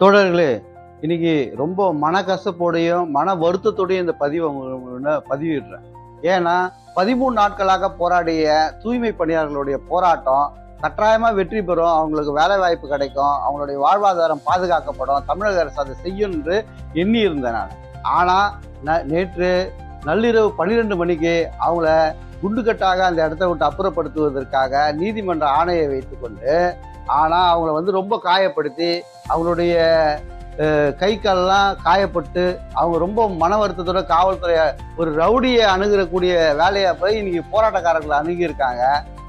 தோழர்களே இன்னைக்கு ரொம்ப மன கசப்போடையும் மன வருத்தத்தோடையும் இந்த பதிவை பதிவிடுறேன். ஏன்னா பதிமூணு நாட்களாக போராடிய தூய்மை பணியாளர்களுடைய போராட்டம் கட்டாயமாக வெற்றி பெறும் அவங்களுக்கு வேலை வாய்ப்பு கிடைக்கும் அவங்களுடைய வாழ்வாதாரம் பாதுகாக்கப்படும் தமிழக அரசு அதை செய்யும் என்று எண்ணி இருந்தேன் நான். ஆனால் ந- நேற்று நள்ளிரவு பன்னிரெண்டு மணிக்கு அவங்கள குண்டுக்கட்டாக அந்த இடத்த விட்டு அப்புறப்படுத்துவதற்காக நீதிமன்ற ஆணையை வைத்துக்கொண்டு ஆனால் அவங்கள வந்து ரொம்ப காயப்படுத்தி அவங்களுடைய கை காலெல்லாம் காயப்பட்டு அவங்க ரொம்ப மன வருத்தத்தோட காவல்துறை ஒரு ரவுடியை அணுகிறக்கூடிய வேலையை போய் இன்னைக்கு போராட்டக்காரர்களை அணுகியிருக்காங்க.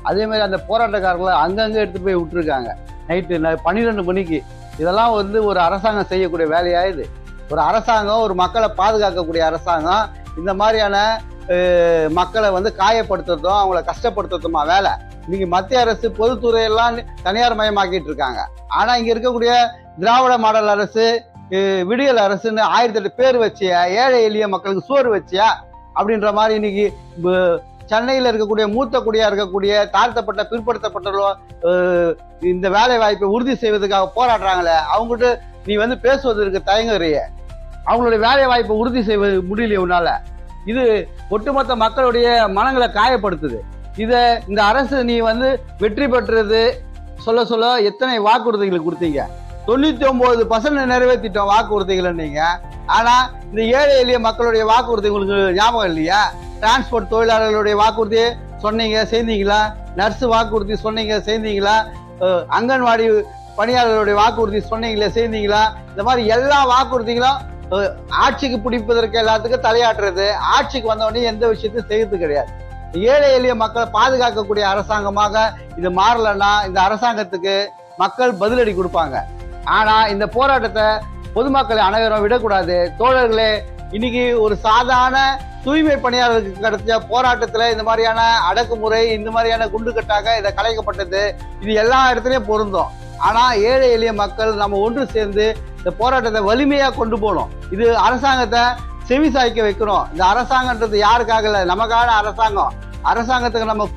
அதேமாதிரி அந்த போராட்டக்காரர்களை அங்கங்கே எடுத்து போய் விட்டுருக்காங்க. நைட்டு பன்னிரெண்டு மணிக்கு. இதெல்லாம் வந்து ஒரு அரசாங்கம் செய்யக்கூடிய வேலையாக இது? ஒரு அரசாங்கம் ஒரு மக்களை பாதுகாக்கக்கூடிய அரசாங்கம் இந்த மாதிரியான மக்களை வந்து காயப்படுத்துறதும் அவங்கள கஷ்டப்படுத்துறதுமா வேலை. இன்னைக்கு மத்திய அரசு பொதுத்துறையெல்லாம் தனியார் மயமாக்கிட்டு இருக்காங்க. ஆனால் இங்கே இருக்கக்கூடிய திராவிட மாடல் அரசு விடியல் அரசுன்னு ஆயிரத்தி எட்டு பேர் வச்சியா? ஏழை எளிய மக்களுக்கு சோறு வச்சியா? அப்படின்ற மாதிரி இன்னைக்கு சென்னையில் இருக்கக்கூடிய மூத்த குடியா இருக்கக்கூடிய தாழ்த்தப்பட்ட பிற்படுத்தப்பட்டவர்களோ இந்த வேலை வாய்ப்பை உறுதி செய்வதற்காக போராடுறாங்களே அவங்ககிட்ட நீ வந்து பேசுவதற்கு தயங்குறிய. அவங்களுடைய வேலை வாய்ப்பை உறுதி செய்வது முடியலையே உன்னால. இது ஒட்டுமொத்த மக்களுடைய மனங்களை காயப்படுத்துது. இதை இந்த அரசு நீ வந்து வெற்றி பெற்றது சொல்ல சொல்ல எத்தனை வாக்குறுதிகளை கொடுத்தீங்க? தொண்ணூத்தி ஒன்பது பர்சன்ட் நிறைவேற்றிட்டோம் வாக்குறுதிகளை நீங்க. ஆனா இந்த ஏழை எளிய மக்களுடைய வாக்குறுதி உங்களுக்கு ஞாபகம் இல்லையா? டிரான்ஸ்போர்ட் தொழிலாளர்களுடைய வாக்குறுதி சொன்னீங்க செய்தீங்களா நர்ஸ் வாக்குறுதி சொன்னீங்க செய்தீங்களா அங்கன்வாடி பணியாளர்களுடைய வாக்குறுதி சொன்னீங்களே செய்தீங்களா இந்த மாதிரி எல்லா வாக்குறுதிகளும் ஆட்சிக்கு பிடிப்பதற்கு எல்லாத்துக்கும் தலையாட்டுறது. ஆட்சிக்கு வந்தவொடனே எந்த விஷயத்தையும் செய்யறது கிடையாது. ஏழை எளிய மக்களை பாதுகாக்கக்கூடிய அரசாங்கமாக இது மாறலன்னா இந்த அரசாங்கத்துக்கு மக்கள் பதிலடி கொடுப்பாங்க. ஆனா இந்த போராட்டத்தை பொதுமக்களை அனைவரும் விடக்கூடாது. தோழர்களே இன்னைக்கு ஒரு சாதாரண தூய்மை பணியாளர்களுக்கு கிடைச்ச போராட்டத்தில் இந்த மாதிரியான அடக்குமுறை இந்த மாதிரியான குண்டுக்கட்டாக இதை கலைக்கப்பட்டது. இது எல்லா இடத்துலையும் பொருந்தும். ஆனால் ஏழை எளிய மக்கள் நம்ம ஒன்று சேர்ந்து இந்த போராட்டத்தை வலிமையாக கொண்டு போகணும். இது அரசாங்கத்தை செவி சாய்க்க வைக்கணும். இந்த அரசாங்கன்றது யாருக்காக இல்லை? நமக்கான அரசாங்கம். அரசாங்கத்துக்கு நம்ம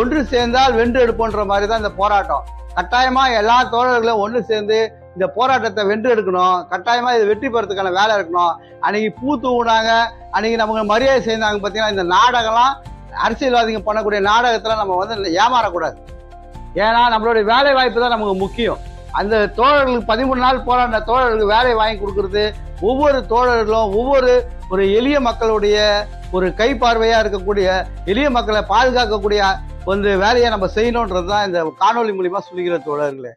ஒன்று சேர்ந்தால் வென்று எடுப்போன்ற மாதிரி தான் இந்த போராட்டம். கட்டாயமா எல்லா தோழர்களும் ஒன்று சேர்ந்து இந்த போராட்டத்தை வென்று எடுக்கணும். கட்டாயமா இது வெற்றி பெறதுக்கான வேலை இருக்கணும். அன்னைக்கு பூ தூவுனாங்க. அன்னைக்கு நமக்கு மரியாதை செய்தாங்க பார்த்தீங்கன்னா இந்த நாடகம்லாம் அரசியல்வாதிங்க பண்ணக்கூடிய நாடகத்தில் நம்ம வந்து ஏமாறக்கூடாது. ஏன்னா நம்மளுடைய வேலை வாய்ப்பு தான் நமக்கு முக்கியம். அந்த தோழர்களுக்கு பதிமூணு நாள் போராடின தோழர்களுக்கு வேலை வாங்கி கொடுக்கறது. ஒவ்வொரு தோழர்களும் ஒவ்வொரு ஒரு எளிய மக்களுடைய ஒரு கை இருக்கக்கூடிய எளிய மக்களை பாதுகாக்கக்கூடிய வந்து வேலையை நம்ம செய்யணுன்றது தான் இந்த காணொலி மூலிமா சொல்லிக்கிற தோழர்களே.